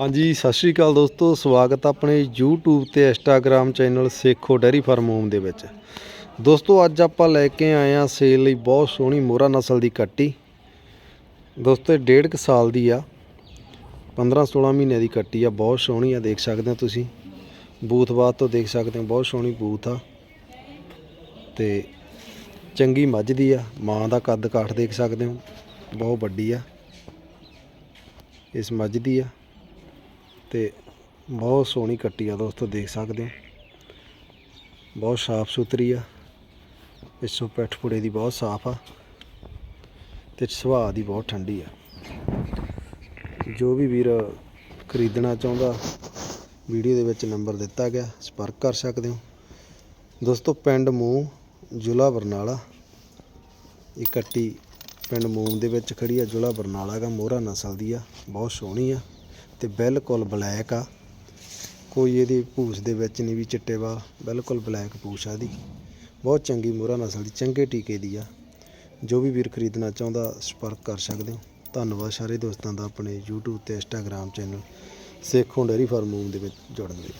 ਹਾਂਜੀ, ਸਤਿ ਸ਼੍ਰੀ ਅਕਾਲ ਦੋਸਤੋ। ਸਵਾਗਤ ਆਪਣੇ YouTube ਤੇ Instagram channel Sekho dairy farm home ਦੇ ਵਿੱਚ। ਦੋਸਤੋ, ਅੱਜ ਆਪਾਂ ਲੈ ਕੇ ਆਏ ਆ ਸੇਲ ਲਈ ਬਹੁਤ ਸੋਹਣੀ ਮੋਹਰਾ ਨਸਲ ਦੀ ਕੱਟੀ। ਦੋਸਤੋ, ਇਹ ਡੇਢ ਕੁ ਸਾਲ ਦੀ ਆ। 15 16 ਮਹੀਨੇ ਦੀ ਕੱਟੀ ਆ। ਬਹੁਤ ਸੋਹਣੀ ਆ, ਦੇਖ ਸਕਦੇ ਹੋ ਤੁਸੀਂ। ਬੂਥ ਬਾਤ ਤੋਂ ਦੇਖ ਸਕਦੇ ਹੋ, ਬਹੁਤ ਸੋਹਣੀ ਬੂਥ ਆ। ਤੇ ਚੰਗੀ ਮੱਝ ਦੀ ਆ। ਮਾਂ ਦਾ ਕੱਦ ਕਾਠ ਦੇਖ ਸਕਦੇ ਹੋ। ਬਹੁਤ ਵੱਡੀ ਆ। ਇਸ ਮੱਝ ਦੀ ਆ। ਤੇ ਬਹੁਤ ਸੋਹਣੀ ਕੱਟੀ ਆ ਦੋਸਤੋ, ਦੇਖ ਸਕਦੇ ਹੋ। ਬਹੁਤ ਸਾਫ਼ ਸੁਥਰੀ ਆ। ਪਿੱਛੋਂ ਪਿੱਠ ਪੁੜੇ ਦੀ ਬਹੁਤ ਸਾਫ਼ ਆ ਤੇ ਸੁਭਾਅ ਦੀ ਬਹੁਤ ਠੰਡੀ ਆ। ਜੋ ਵੀ ਵੀਰ ਖਰੀਦਣਾ ਚਾਹੁੰਦਾ, ਵੀਡੀਓ ਦੇ ਵਿੱਚ ਨੰਬਰ ਦਿੱਤਾ ਗਿਆ, ਸੰਪਰਕ ਕਰ ਸਕਦੇ ਹੋ। ਦੋਸਤੋ, ਪਿੰਡ ਮੂੰਹ, ਜ਼ਿਲ੍ਹਾ ਬਰਨਾਲਾ। ਇਹ ਕੱਟੀ ਪਿੰਡ ਮੂਮ ਦੇ ਵਿੱਚ ਖੜੀ ਆ, ਜ਼ਿਲ੍ਹਾ ਬਰਨਾਲਾ ਦਾ ਮੋਹਰਾ ਨਸਲ ਦੀ ਆ, ਬਹੁਤ ਸੋਹਣੀ ਆ। ਤੇ ਬਿਲਕੁਲ ਬਲੈਕ ਆ। ਕੋਈ ਇਹਦੀ ਪੂਛ ਦੇ ਵਿੱਚ ਨਹੀਂ ਵੀ ਚਿੱਟੇ ਵਾ, ਬਿਲਕੁਲ ਬਲੈਕ ਪੂਛ ਆ ਦੀ ਬਹੁਤ ਚੰਗੀ ਮੋਹਰਾ ਨਸਲ ਦੀ ਚੰਗੇ ਟੀਕੇ ਦੀ ਆ। ਜੋ ਵੀ ਵੀਰ ਖਰੀਦਣਾ ਚਾਹੁੰਦਾ, ਸੰਪਰਕ ਕਰ ਸਕਦੇ ਹੋ। ਧੰਨਵਾਦ ਸਾਰੇ ਦੋਸਤਾਂ ਦਾ ਆਪਣੇ YouTube ਤੇ Instagram channel, Sekhon dairy farm ਦੇ ਵਿੱਚ ਜੁੜਨ ਲਈ।